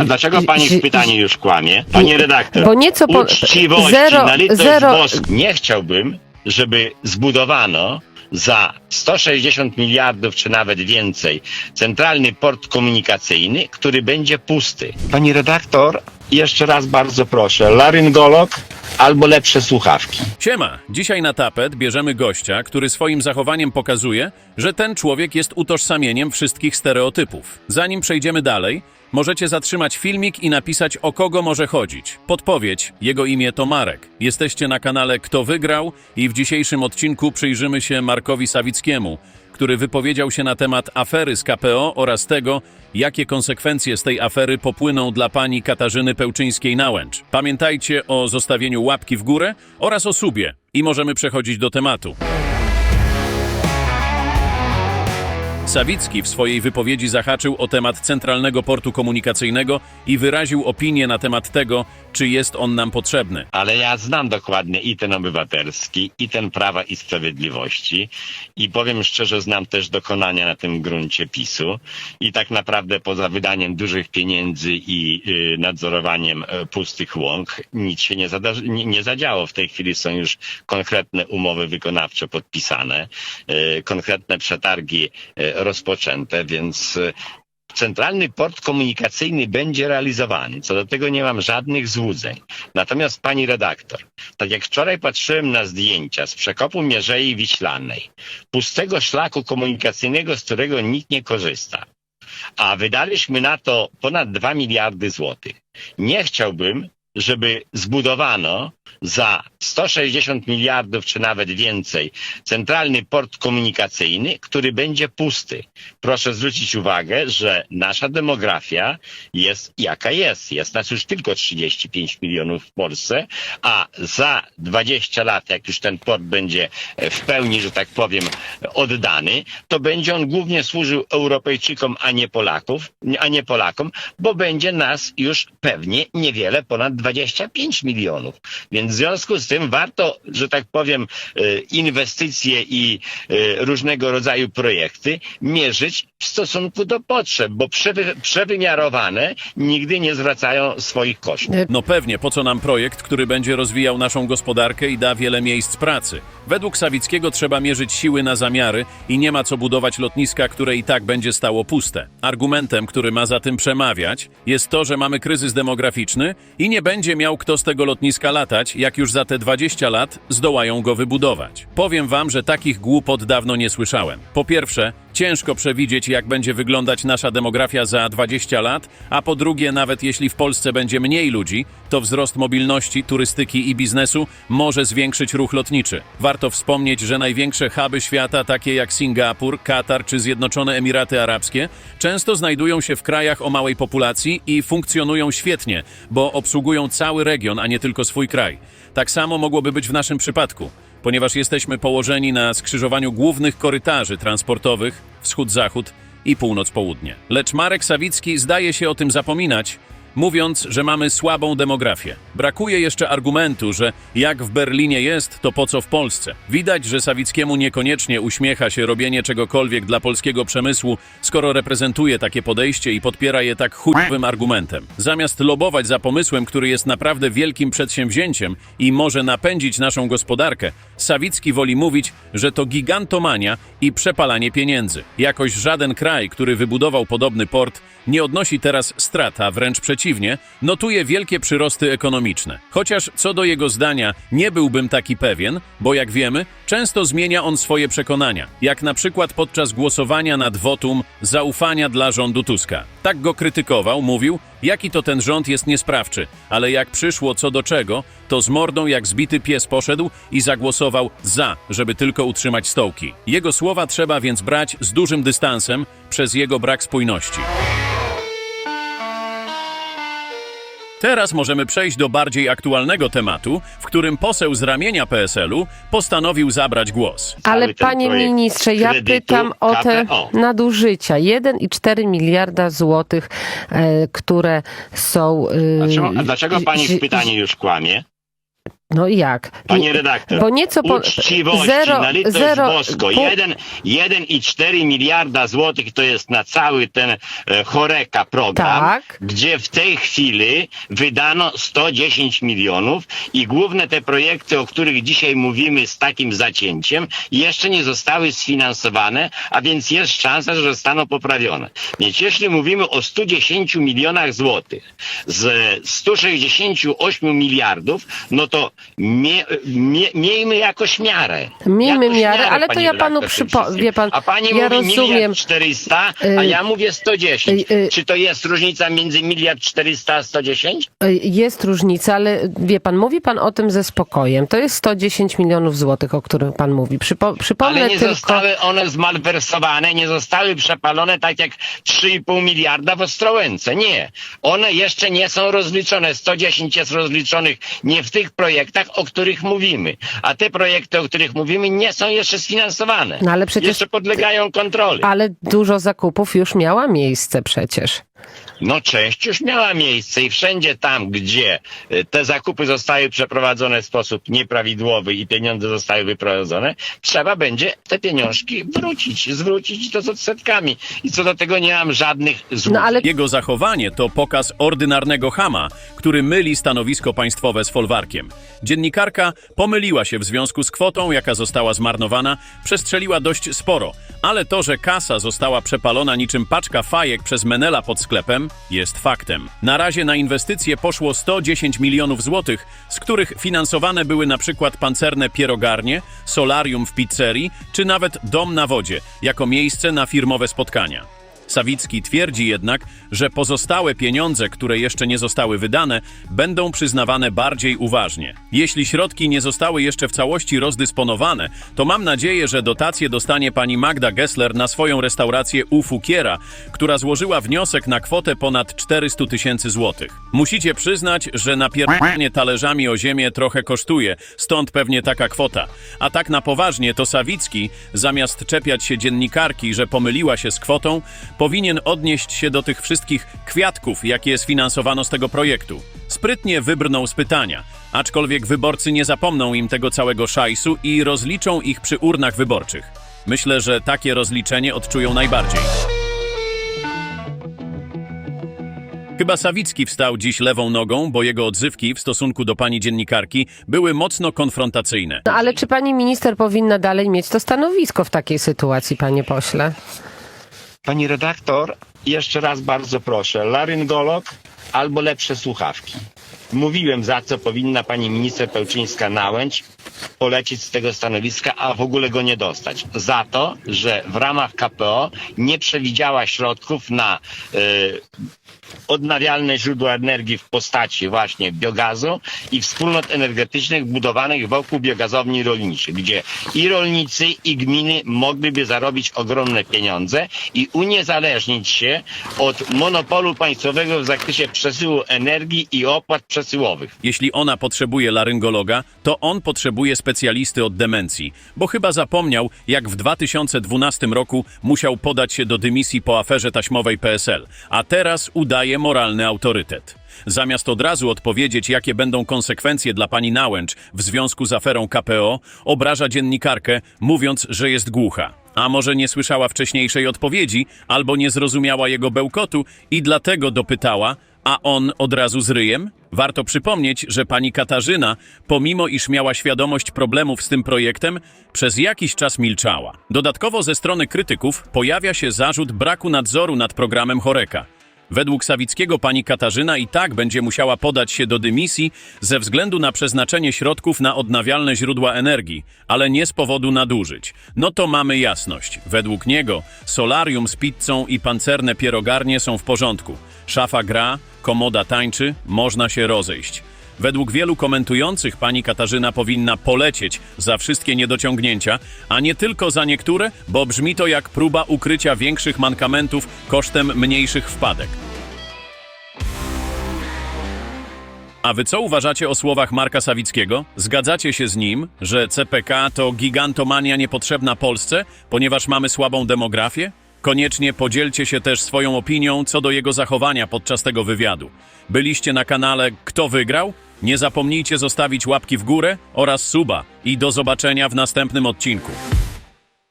A dlaczego pani w pytaniu już kłamie? Pani redaktor, Bo nieco po- uczciwości, zero- na litość zero- boską. Nie chciałbym, żeby zbudowano za 160 miliardów, czy nawet więcej, centralny port komunikacyjny, który będzie pusty. Pani redaktor, jeszcze raz bardzo proszę, laryngolog albo lepsze słuchawki. Siema! Dzisiaj na tapet bierzemy gościa, który swoim zachowaniem pokazuje, że ten człowiek jest utożsamieniem wszystkich stereotypów. Zanim przejdziemy dalej, możecie zatrzymać filmik i napisać o kogo może chodzić. Podpowiedź, jego imię to Marek. Jesteście na kanale Kto Wygrał i w dzisiejszym odcinku przyjrzymy się Markowi Sawickiemu, który wypowiedział się na temat afery z KPO oraz tego, jakie konsekwencje z tej afery popłyną dla pani Katarzyny Pełczyńskiej-Nałęcz. Pamiętajcie o zostawieniu łapki w górę oraz o subie i możemy przechodzić do tematu. Sawicki w swojej wypowiedzi zahaczył o temat Centralnego Portu Komunikacyjnego i wyraził opinię na temat tego, czy jest on nam potrzebny. Ale ja znam dokładnie i ten obywatelski, i ten Prawa i Sprawiedliwości i powiem szczerze, znam też dokonania na tym gruncie PiSu i tak naprawdę poza wydaniem dużych pieniędzy i y, nadzorowaniem y, pustych łąk nic się nie, zadarzy, nie, nie zadziało. W tej chwili są już konkretne umowy wykonawcze podpisane, y, konkretne przetargi y, rozpoczęte, więc y, Centralny port komunikacyjny będzie realizowany. Co do tego nie mam żadnych złudzeń. Natomiast pani redaktor, tak jak wczoraj patrzyłem na zdjęcia z przekopu Mierzei Wiślanej, pustego szlaku komunikacyjnego, z którego nikt nie korzysta, a wydaliśmy na to ponad 2 miliardy złotych. Nie chciałbym, żeby zbudowano za 160 miliardów, czy nawet więcej, centralny port komunikacyjny, który będzie pusty. Proszę zwrócić uwagę, że nasza demografia jest jaka jest. Jest nas już tylko 35 milionów w Polsce, a za 20 lat, jak już ten port będzie w pełni, że tak powiem, oddany, to będzie on głównie służył Europejczykom, a nie Polaków, a nie Polakom, bo będzie nas już pewnie niewiele ponad 25 milionów. Więc w związku z tym warto, że tak powiem, e, inwestycje i e, różnego rodzaju projekty mierzyć w stosunku do potrzeb, bo przewy, przewymiarowane nigdy nie zwracają swoich kosztów. No pewnie, po co nam projekt, który będzie rozwijał naszą gospodarkę i da wiele miejsc pracy? Według Sawickiego trzeba mierzyć siły na zamiary i nie ma co budować lotniska, które i tak będzie stało puste. Argumentem, który ma za tym przemawiać, jest to, że mamy kryzys demograficzny i nie będzie miał kto z tego lotniska latać, jak już za te 20 lat zdołają go wybudować. Powiem wam, że takich głupot dawno nie słyszałem. Po pierwsze, ciężko przewidzieć, jak będzie wyglądać nasza demografia za 20 lat, a po drugie, nawet jeśli w Polsce będzie mniej ludzi, to wzrost mobilności, turystyki i biznesu może zwiększyć ruch lotniczy. Warto wspomnieć, że największe huby świata, takie jak Singapur, Katar czy Zjednoczone Emiraty Arabskie, często znajdują się w krajach o małej populacji i funkcjonują świetnie, bo obsługują cały region, a nie tylko swój kraj. Tak samo mogłoby być w naszym przypadku ponieważ jesteśmy położeni na skrzyżowaniu głównych korytarzy transportowych wschód-zachód i północ-południe. Lecz Marek Sawicki zdaje się o tym zapominać, mówiąc, że mamy słabą demografię. Brakuje jeszcze argumentu, że jak w Berlinie jest, to po co w Polsce. Widać, że Sawickiemu niekoniecznie uśmiecha się robienie czegokolwiek dla polskiego przemysłu, skoro reprezentuje takie podejście i podpiera je tak chujowym argumentem. Zamiast lobować za pomysłem, który jest naprawdę wielkim przedsięwzięciem i może napędzić naszą gospodarkę, Sawicki woli mówić, że to gigantomania i przepalanie pieniędzy. Jakoś żaden kraj, który wybudował podobny port, nie odnosi teraz strat, a wręcz przeciwnie, notuje wielkie przyrosty ekonomiczne. Chociaż co do jego zdania nie byłbym taki pewien, bo jak wiemy, często zmienia on swoje przekonania, jak na przykład podczas głosowania nad wotum zaufania dla rządu Tuska. Tak go krytykował, mówił, jaki to ten rząd jest niesprawczy, ale jak przyszło co do czego, to z mordą jak zbity pies poszedł i zagłosował za, żeby tylko utrzymać stołki. Jego słowa trzeba więc brać z dużym dystansem przez jego brak spójności. Teraz możemy przejść do bardziej aktualnego tematu, w którym poseł z ramienia PSL-u postanowił zabrać głos. Ale panie ministrze, ja pytam o te nadużycia. 1,4 miliarda złotych, e, które są... e, Dlaczego, a dlaczego pani w pytaniu już kłamie? No i jak? Panie redaktor, Bo nieco po... uczciwości, zero, na litość zero, bosko, jeden, 1,4 miliarda złotych to jest na cały ten e, Choreka program, Tak. gdzie w tej chwili wydano 110 milionów i główne te projekty, o których dzisiaj mówimy z takim zacięciem, jeszcze nie zostały sfinansowane, a więc jest szansa, że zostaną poprawione. Więc jeśli mówimy o 110 milionach złotych z 168 miliardów, no to mie, mie, miejmy jakoś miarę. Miejmy Jakoś miarę, ale to ja panu redaktor, tym przypo- wszystkim. wie pan, A pani ja mówi rozumiem. miliard 400, a Y, ja mówię 110. y, y, Czy to jest różnica między miliard 400 a 110? Jest różnica, ale wie pan, mówi pan o tym ze spokojem. To jest 110 milionów złotych, o którym pan mówi. Przypo, przypomnę Ale nie tylko... zostały one zmalwersowane, nie zostały przepalone tak jak 3,5 miliarda w Ostrołęce. Nie. One jeszcze nie są rozliczone. 110 jest rozliczonych nie w tych projektach, o których mówimy. A te projekty, o których mówimy, nie są jeszcze sfinansowane. No ale przecież- Jeszcze podlegają kontroli. Ale dużo zakupów już miała miejsce przecież. No część już miała miejsce i wszędzie tam, gdzie e, te zakupy zostały przeprowadzone w sposób nieprawidłowy i pieniądze zostały wyprowadzone, trzeba będzie te pieniążki wrócić, zwrócić to z odsetkami. I co do tego nie mam żadnych złów. No ale Jego zachowanie to pokaz ordynarnego chama, który myli stanowisko państwowe z folwarkiem. Dziennikarka pomyliła się w związku z kwotą, jaka została zmarnowana, przestrzeliła dość sporo, ale to, że kasa została przepalona niczym paczka fajek przez Menela pod sklepem, jest faktem. Na razie na inwestycje poszło 110 milionów złotych, z których finansowane były na przykład pancerne pierogarnie, solarium w pizzerii, czy nawet dom na wodzie, jako miejsce na firmowe spotkania. Sawicki twierdzi jednak, że pozostałe pieniądze, które jeszcze nie zostały wydane, będą przyznawane bardziej uważnie. Jeśli środki nie zostały jeszcze w całości rozdysponowane, to mam nadzieję, że dotację dostanie pani Magda Gessler na swoją restaurację u Fukiera, która złożyła wniosek na kwotę ponad 400 tysięcy złotych. Musicie przyznać, że napierdanie talerzami o ziemię trochę kosztuje, stąd pewnie taka kwota. A tak na poważnie to Sawicki, zamiast czepiać się dziennikarki, że pomyliła się z kwotą, powinien odnieść się do tych wszystkich kwiatków, jakie sfinansowano z tego projektu. Sprytnie wybrnął z pytania, aczkolwiek wyborcy nie zapomną im tego całego szajsu i rozliczą ich przy urnach wyborczych. Myślę, że takie rozliczenie odczują najbardziej. Chyba Sawicki wstał dziś lewą nogą, bo jego odzywki w stosunku do pani dziennikarki były mocno konfrontacyjne. No ale czy pani minister powinna dalej mieć to stanowisko w takiej sytuacji, panie pośle? Pani redaktor, jeszcze raz bardzo proszę, laryngolog albo lepsze słuchawki. Mówiłem, za co powinna pani minister Pełczyńska-Nałęcz polecieć z tego stanowiska, a w ogóle go nie dostać. Za to, że w ramach KPO nie przewidziała środków na e, odnawialne źródła energii w postaci właśnie biogazu i wspólnot energetycznych budowanych wokół biogazowni rolniczych, gdzie i rolnicy, i gminy mogliby zarobić ogromne pieniądze i uniezależnić się od monopolu państwowego w zakresie przesyłu energii i opłat przesyłowych. Jeśli ona potrzebuje laryngologa, to on potrzebuje specjalisty od demencji, bo chyba zapomniał, jak w 2012 roku musiał podać się do dymisji po aferze taśmowej PSL, a teraz udaje moralny autorytet. Zamiast od razu odpowiedzieć, jakie będą konsekwencje dla pani Nałęcz w związku z aferą KPO, obraża dziennikarkę, mówiąc, że jest głucha. A może nie słyszała wcześniejszej odpowiedzi, albo nie zrozumiała jego bełkotu i dlatego dopytała, a on od razu z ryjem? Warto przypomnieć, że pani Katarzyna, pomimo iż miała świadomość problemów z tym projektem, przez jakiś czas milczała. Dodatkowo ze strony krytyków pojawia się zarzut braku nadzoru nad programem Choreka. Według Sawickiego pani Katarzyna i tak będzie musiała podać się do dymisji ze względu na przeznaczenie środków na odnawialne źródła energii, ale nie z powodu nadużyć. No to mamy jasność. Według niego solarium z pizzą i pancerne pierogarnie są w porządku. Szafa gra, komoda tańczy, można się rozejść. Według wielu komentujących pani Katarzyna powinna polecieć za wszystkie niedociągnięcia, a nie tylko za niektóre, bo brzmi to jak próba ukrycia większych mankamentów kosztem mniejszych wpadek. A wy co uważacie o słowach Marka Sawickiego? Zgadzacie się z nim, że CPK to gigantomania niepotrzebna Polsce, ponieważ mamy słabą demografię? Koniecznie podzielcie się też swoją opinią co do jego zachowania podczas tego wywiadu. Byliście na kanale Kto wygrał? Nie zapomnijcie zostawić łapki w górę oraz suba i do zobaczenia w następnym odcinku.